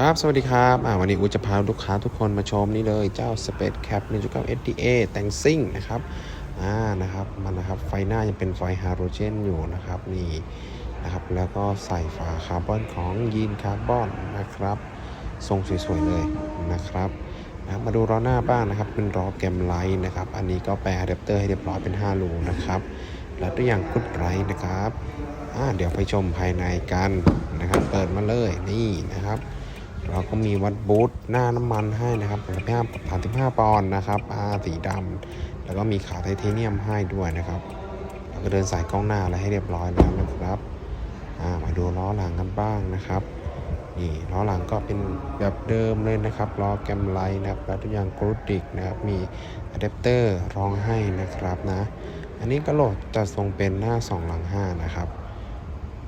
ครับ สวัสดีครับ วันนี้อูจะพาลูกค้าทุกคนมาชมนี่เลยเจ้า Space Cap 1.9 SDA แต่งซิ่งนะครับ อ่า นะครับ มันนะครับ ไฟหน้ายังเป็นไฟฮาโลเจนอยู่นะครับ นี่นะครับ แล้วก็ใส่ฝาคาร์บอนของยีนคาร์บอนนะครับ ทรงสวยๆเลยนะครับนะมาดูล้อหน้าบ้างนะครับ เป็นล้อแกมไลท์นะครับ อันนี้ก็แปลอะแดปเตอร์ให้เรียบร้อยเป็น 5 รูนะครับ และตัวอย่างกุดไรนะครับ อ่า เดี๋ยวไปชมภายในกันนะครับ เปิดมาเลย นี่นะครับ เราก็มีวัดบูทหน้าน้ำมันให้นะครับ35 35ปอนด์นะครับอาสีดำแล้วก็มีขาไทเทเนียมให้ด้วยนะครับ แล้วก็เดินสายกล้องหน้าอะไรให้เรียบร้อยแล้วนะครับามาดูล้อหลังกันบ้างนะครับนี่ล้อหลังก็เป็นแบบเดิมเลยนะครับล้อแกมไลท์นะครับแล้วตัวอย่างกรูดิกนะครับมีอะแดปเตอร์รองให้นะครับนะ อันนี้ก็โหลดจะทรงเป็นหน้า 2 หลัง 5 นะครับ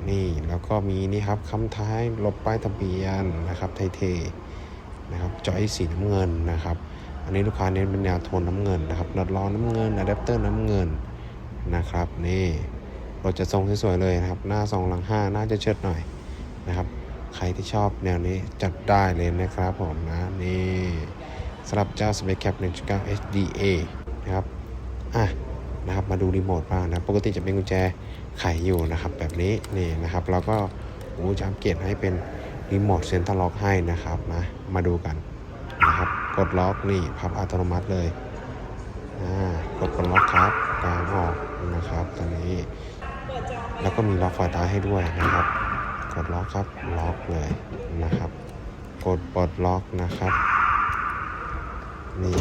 นี่แล้วก็มีนี่ครับคำท้ายลบป้ายทะเบียนนะครับไทยๆนะครับจอยสีน้ำเงินนะครับ อันนี้ลูกค้าเน้นเป็นแนวโทนน้ำเงินนะครับน็อตล้อน้ำเงินอะแดปเตอร์น้ำเงินนะครับนี่รถจะทรงสวยๆเลยนะครับ หน้า2หลัง5น่าจะเชิดหน่อยนะครับ ใครที่ชอบแนวนี้จัดได้เลยนะครับผมนะนี่สำหรับเจ้า Space Cap 1.9 HDA นะครับอะ นะครับ มาดูรีโมทบ้างนะ ปกติจะเป็นกุญแจไขอยู่นะครับ แบบนี้นี่นะครับ เราก็โอ้จะอัปเกรดให้เป็นรีโมทเซ็นทรัลล็อกให้นะครับนะ มาดูกันนะครับ กดล็อกนี่พับอัตโนมัติเลยอ่ากดกดล็อกครับกลางออกนะครับตอนนี้ แล้วก็มีล็อกไฟท้ายให้ด้วยนะครับ กดล็อกครับล็อกเลยนะครับ กดปลดล็อกนะครับ นี่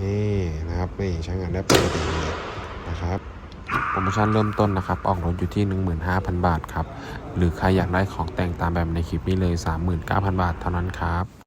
นี่นะ นะครับนี่ใช้งานได้ปกติเลยนะครับโปรโมชั่นเริ่มต้นนะครับ ออกรถอยู่ที่ 15,000 บาทครับ หรือใครอยากได้ของแต่งตามแบบในคลิปนี้เลย 39,000 บาทเท่านั้นครับ